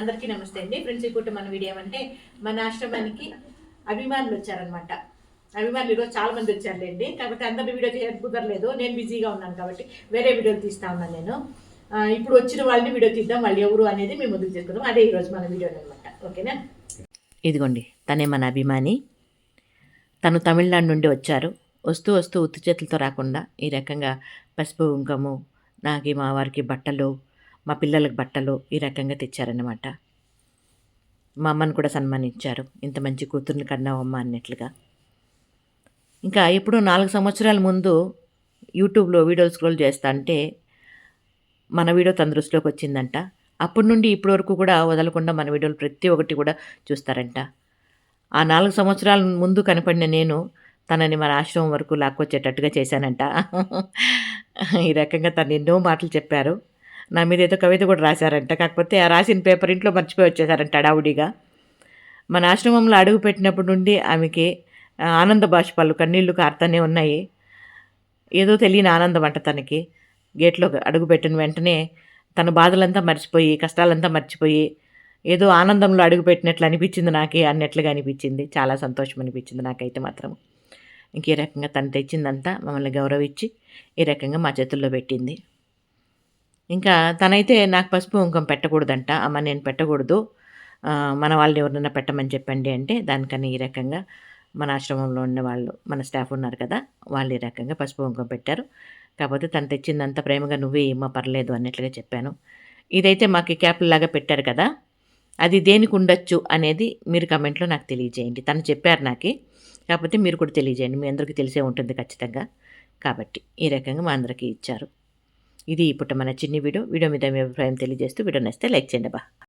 అందరికీ నమస్తే అండి. ఫ్రెండ్స్ ఇప్పుడు మన వీడియో అంటే మన ఆశ్రమానికి అభిమానులు వచ్చారనమాట అభిమానులు ఈరోజు చాలా మంది వచ్చారులేండి. కాబట్టి అందరి వీడియో చేయడానికి కుదరలేదు. నేను బిజీగా ఉన్నాను కాబట్టి వేరే వీడియోలు తీస్తా ఉన్నాను నేను. ఇప్పుడు వచ్చిన వాళ్ళని వీడియో తీద్దాం. వాళ్ళు ఎవరు అనేది మేము ముందుకు చేసుకుందాం. అదే ఈరోజు మన వీడియో అనమాట ఓకేనా? ఇదిగోండి తనే మన అభిమాని. తను తమిళనాడు నుండి వచ్చారు. వస్తూ వస్తూ ఉత్తి చేతులతో రాకుండా ఈ రకంగా పసుపు కుంకము నాకు మా వారికి బట్టలు మా పిల్లలకు బట్టలు ఈ రకంగా తెచ్చారన్నమాట. మా అమ్మని కూడా సన్మానించారు. ఇంత మంచి కూతుర్ని కన్నావమ్మ అన్నట్లుగా. ఇంకా ఎప్పుడో నాలుగు సంవత్సరాల ముందు యూట్యూబ్లో వీడియోలు స్క్రోల్ చేస్తా అంటే మన వీడియో తన దృష్టిలోకి వచ్చిందంట. అప్పటి నుండి ఇప్పటి వరకు కూడా వదలకుండా మన వీడియోలు ప్రతి ఒక్కటి కూడా చూస్తారంట. ఆ నాలుగు సంవత్సరాల ముందు కనపడిన నేను తనని మన ఆశ్రమం వరకు లాక్కొచ్చేటట్టుగా చేశానంట. ఈ రకంగా తను ఎన్నో మాటలు చెప్పారు. నా మీద ఏదో కవిత కూడా రాశారంట. కాకపోతే ఆ రాసిన పేపర్ ఇంట్లో మర్చిపోయి వచ్చేసారంట అడావుడిగా మన ఆశ్రమంలో అడుగుపెట్టినప్పటి నుండి ఆమెకి ఆనంద బాష్పాలు కన్నీళ్ళు కారుతూనే ఉన్నాయి. ఏదో తెలియని ఆనందం అంట తనకి. గేట్లో అడుగుపెట్టిన వెంటనే తన బాధలంతా మర్చిపోయి కష్టాలంతా మర్చిపోయి ఏదో ఆనందంలో అడుగుపెట్టినట్లు అనిపించింది నాకే అన్నట్లుగా అనిపించింది. చాలా సంతోషం అనిపించింది నాకైతే మాత్రం. ఇంక ఈ రకంగా తను తెచ్చిందంతా మమ్మల్ని గౌరవించి ఈ రకంగా మా చేతుల్లో పెట్టింది. ఇంకా తనైతే నాకు పసుపు కుంకుమ పెట్టకూడదంట అమ్మ నేను పెట్టకూడదు. మన వాళ్ళని ఎవరినైనా పెట్టమని చెప్పండి అంటే దానికని ఈ రకంగా మన ఆశ్రమంలో ఉన్న వాళ్ళు మన స్టాఫ్ ఉన్నారు కదా వాళ్ళు ఈ రకంగా పసుపు కుంకుమ పెట్టారు. కాకపోతే తను తెచ్చిందంత ప్రేమగా నువ్వే ఏమో పర్లేదు అన్నట్లుగా చెప్పాను. ఇదైతే మాకు క్యాప్ లాగా పెట్టారు కదా అది దేనికి ఉండొచ్చు అనేది మీరు కమెంట్లో నాకు తెలియజేయండి. తను చెప్పారు నాకు కాకపోతే మీరు కూడా తెలియజేయండి మీ అందరికీ తెలిసే ఉంటుంది ఖచ్చితంగా. కాబట్టి ఈ రకంగా మా అందరికీ ఇచ్చారు. ఇది ఇప్పుడు మన చిన్ని వీడియో. వీడియో మీద మీ అభిప్రాయం తెలియజేస్తూ వీడియో నచ్చితే లైక్ చేయండి బా